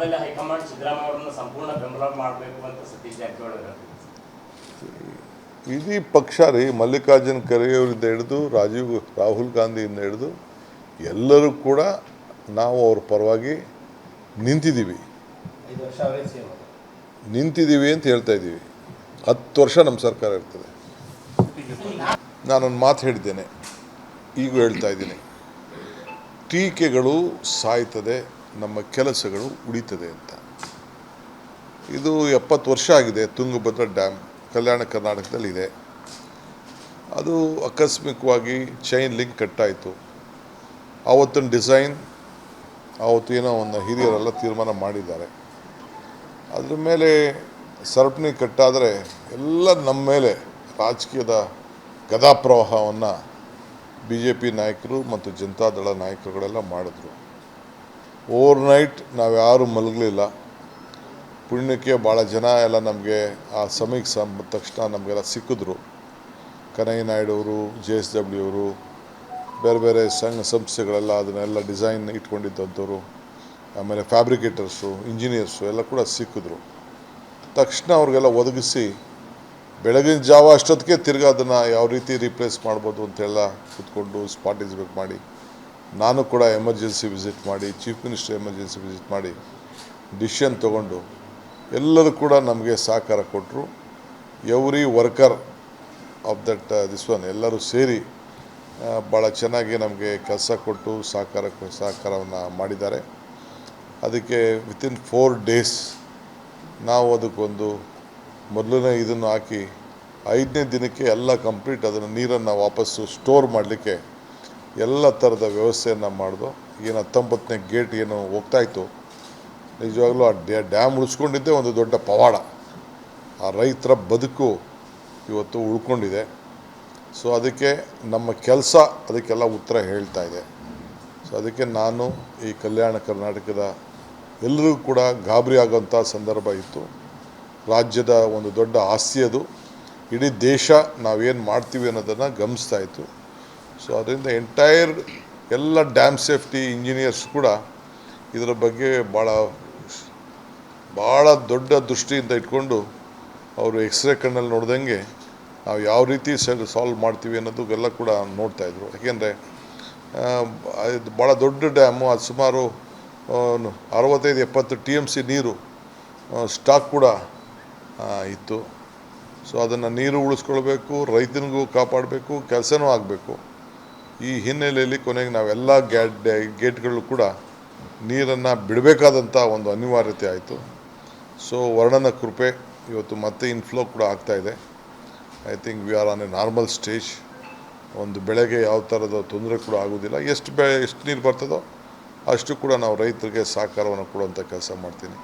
ಸ್ಥಳದಲ್ಲಿ ಹೈಕಮಾಂಡ್ ಸಿದ್ದರಾಮಯ್ಯ ಅವರನ್ನ ಸಂಪೂರ್ಣ ಬೆಂಬಲ ಮಾಡಬೇಕು ಅಂತ ಸತೀಶ್ ಜಾರಕಿಹೊಳಿ. ಇಡೀ ಪಕ್ಷ ರೀ ಮಲ್ಲಿಕಾರ್ಜುನ್ ಖರ್ಗೆಯವರಿಂದ ಹಿಡಿದು ರಾಜೀವ್ ರಾಹುಲ್ ಗಾಂಧಿಯಿಂದ ಹಿಡಿದು ಎಲ್ಲರೂ ಕೂಡ ನಾವು ಅವ್ರ ಪರವಾಗಿ ನಿಂತಿದ್ದೀವಿ. ನಿಂತಿದ್ದೀವಿ ಅಂತ ಹೇಳ್ತಾ ಇದ್ದೀವಿ. ಹತ್ತು ವರ್ಷ ನಮ್ಮ ಸರ್ಕಾರ ಇರ್ತದೆ. ನಾನೊಂದು ಮಾತು ಹೇಳಿದ್ದೇನೆ. ಈಗ ಹೇಳ್ತಾ ಇದ್ದೀನಿ. ಟೀಕೆಗಳು ಸಾಯ್ತದೆ. ನಮ್ಮ ಕೆಲಸಗಳು ಉಳಿತದೆ ಅಂತ. ಇದು ಎಪ್ಪತ್ತು ವರ್ಷ ಆಗಿದೆ, ತುಂಗಭದ್ರಾ ಡ್ಯಾಮ್ ಕಲ್ಯಾಣ ಕರ್ನಾಟಕದಲ್ಲಿದೆ. ಅದು ಆಕಸ್ಮಿಕವಾಗಿ ಚೈನ್ ಲಿಂಕ್ ಕಟ್ಟಾಯಿತು. ಆವತ್ತಿನ ಡಿಸೈನ್ ಆವತ್ತು ಏನೋ ಒಂದು ಹಿರಿಯರೆಲ್ಲ ತೀರ್ಮಾನ ಮಾಡಿದ್ದಾರೆ. ಅದ್ರ ಮೇಲೆ ಸರಪಣಿ ಕಟ್ಟಾದರೆ ಎಲ್ಲ ನಮ್ಮ ಮೇಲೆ ರಾಜಕೀಯದ ಗದಾಪ್ರವಾಹವನ್ನು ಬಿ ಜೆ ಪಿ ನಾಯಕರು ಮತ್ತು ಜನತಾದಳ ನಾಯಕರುಗಳೆಲ್ಲ ಮಾಡಿದ್ರು. ಓವರ್ನೈಟ್ ನಾವು ಯಾರೂ ಮಲಗಲಿಲ್ಲ. ಪುಣ್ಯಕ್ಕೆ ಭಾಳ ಜನ ಎಲ್ಲ ನಮಗೆ ಆ ಸಮಯಕ್ಕೆ ಸಂಬ ತಕ್ಷಣ ನಮಗೆಲ್ಲ ಸಿಕ್ಕಿದ್ರು. ಕನಯ್ಯ ನಾಯ್ಡು ಅವರು, ಜೆ ಎಸ್ ಡಬ್ಲ್ಯೂ ಅವರು, ಬೇರೆ ಬೇರೆ ಸಂಘ ಸಂಸ್ಥೆಗಳೆಲ್ಲ ಅದನ್ನೆಲ್ಲ ಡಿಸೈನ್ ಇಟ್ಕೊಂಡಿದ್ದಂಥವ್ರು, ಆಮೇಲೆ ಫ್ಯಾಬ್ರಿಕೇಟರ್ಸು, ಇಂಜಿನಿಯರ್ಸು ಎಲ್ಲ ಕೂಡ ಸಿಕ್ಕಿದ್ರು. ತಕ್ಷಣ ಅವ್ರಿಗೆಲ್ಲ ಒದಗಿಸಿ ಬೆಳಗಿನ ಜಾವ ಅಷ್ಟೊತ್ತಿಗೆ ತಿರ್ಗಿ ಅದನ್ನು ಯಾವ ರೀತಿ ರೀಪ್ಲೇಸ್ ಮಾಡ್ಬೋದು ಅಂತೆಲ್ಲ ಕೂತ್ಕೊಂಡು ಪಾರ್ಟಿಸಿಪೇಟ್ ಮಾಡಿ ನಾನು ಕೂಡ ಎಮರ್ಜೆನ್ಸಿ ವಿಸಿಟ್ ಮಾಡಿ, ಚೀಫ್ ಮಿನಿಸ್ಟರ್ ಎಮರ್ಜೆನ್ಸಿ ವಿಸಿಟ್ ಮಾಡಿ ಡಿಸಿಷನ್ ತಗೊಂಡು ಎಲ್ಲರೂ ಕೂಡ ನಮಗೆ ಸಹಕಾರ ಕೊಟ್ಟರು. Every worker of that this one, ಎಲ್ಲರೂ ಸೇರಿ ಭಾಳ ಚೆನ್ನಾಗಿ ನಮಗೆ ಕೆಲಸ ಕೊಟ್ಟು ಸಹಕಾರ ಸಹಕಾರವನ್ನು ಮಾಡಿದ್ದಾರೆ. ಅದಕ್ಕೆ ವಿತಿನ್ ಫೋರ್ ಡೇಸ್ ನಾವು ಅದಕ್ಕೊಂದು ಮೊದಲನೇ ಇದನ್ನು ಹಾಕಿ ಐದನೇ ದಿನಕ್ಕೆ ಎಲ್ಲ ಕಂಪ್ಲೀಟ್ ಅದನ್ನು ನೀರನ್ನು ವಾಪಸ್ಸು ಸ್ಟೋರ್ ಮಾಡಲಿಕ್ಕೆ ಎಲ್ಲ ಥರದ ವ್ಯವಸ್ಥೆಯನ್ನು ಮಾಡಿದು ಏನು ಹತ್ತೊಂಬತ್ತನೇ ಗೇಟ್ ಏನು ಹೋಗ್ತಾಯಿತ್ತು ನಿಜವಾಗ್ಲೂ ಆ ಡ್ಯಾ, ಡ್ಯಾಮ್ ಉಳಿಸ್ಕೊಂಡಿದ್ದೆ ಒಂದು ದೊಡ್ಡ ಪವಾಡ. ಆ ರೈತರ ಬದುಕು ಇವತ್ತು ಉಳ್ಕೊಂಡಿದೆ. ಸೊ ಅದಕ್ಕೆ ನಮ್ಮ ಕೆಲಸ ಅದಕ್ಕೆಲ್ಲ ಉತ್ತರ ಹೇಳ್ತಾ ಇದೆ. ಸೊ ಅದಕ್ಕೆ ನಾನು ಈ ಕಲ್ಯಾಣ ಕರ್ನಾಟಕದ ಎಲ್ಲರಿಗೂ ಕೂಡ ಗಾಬರಿ ಆಗೋಂಥ ಸಂದರ್ಭ ಇತ್ತು. ರಾಜ್ಯದ ಒಂದು ದೊಡ್ಡ ಆಸ್ತಿ ಅದು. ಇಡೀ ದೇಶ ನಾವೇನು ಮಾಡ್ತೀವಿ ಅನ್ನೋದನ್ನು ಗಮನಿಸ್ತಾ ಇತ್ತು. ಸೊ ಅದರಿಂದ ಎಂಟೈರ್ ಎಲ್ಲ ಡ್ಯಾಮ್ ಸೇಫ್ಟಿ ಇಂಜಿನಿಯರ್ಸ್ ಕೂಡ ಇದರ ಬಗ್ಗೆ ಭಾಳ ಭಾಳ ದೊಡ್ಡ ದೃಷ್ಟಿಯಿಂದ ಇಟ್ಕೊಂಡು ಅವರು ಎಕ್ಸ್ರೇ ಕಣ್ಣಲ್ಲಿ ನೋಡ್ದಂಗೆ ನಾವು ಯಾವ ರೀತಿ ಸಾಲ್ವ್ ಮಾಡ್ತೀವಿ ಅನ್ನೋದು ಎಲ್ಲ ಕೂಡ ನೋಡ್ತಾಯಿದ್ರು ಯಾಕೆಂದರೆ ಇದು ಭಾಳ ದೊಡ್ಡ ಡ್ಯಾಮು ಅದು ಸುಮಾರು ಅರವತ್ತೈದು, ಎಪ್ಪತ್ತು ಟಿ ಎಂ ಸಿ ನೀರು ಸ್ಟಾಕ್ ಕೂಡ ಇತ್ತು. ಸೊ ಅದನ್ನು ನೀರು ಉಳಿಸ್ಕೊಳ್ಬೇಕು, ರೈತನಿಗೂ ಕಾಪಾಡಬೇಕು, ಕೆಲಸನೂ ಆಗಬೇಕು. ಈ ಹಿನ್ನೆಲೆಯಲ್ಲಿ ಕೊನೆಗೆ ನಾವೆಲ್ಲ ಗ್ಯಾಡ್ ಗೇಟ್ಗಳು ಕೂಡ ನೀರನ್ನು ಬಿಡಬೇಕಾದಂಥ ಒಂದು ಅನಿವಾರ್ಯತೆ ಆಯಿತು. ಸೊ ವರ್ಣನ ಕೃಪೆ ಇವತ್ತು ಮತ್ತೆ ಇನ್ಫ್ಲೋ ಕೂಡ ಆಗ್ತಾ ಇದೆ. I think we are on a normal stage ಒಂದು ಬೆಳೆಗೆ ಯಾವ ಥರದ ತೊಂದರೆ ಕೂಡ ಆಗೋದಿಲ್ಲ. ಎಷ್ಟು ಬೆ ಎಷ್ಟು ನೀರು ಬರ್ತದೋ ಅಷ್ಟು ಕೂಡ ನಾವು ರೈತರಿಗೆ ಸಹಕಾರವನ್ನು ಕೊಡುವಂಥ ಕೆಲಸ ಮಾಡ್ತೀನಿ.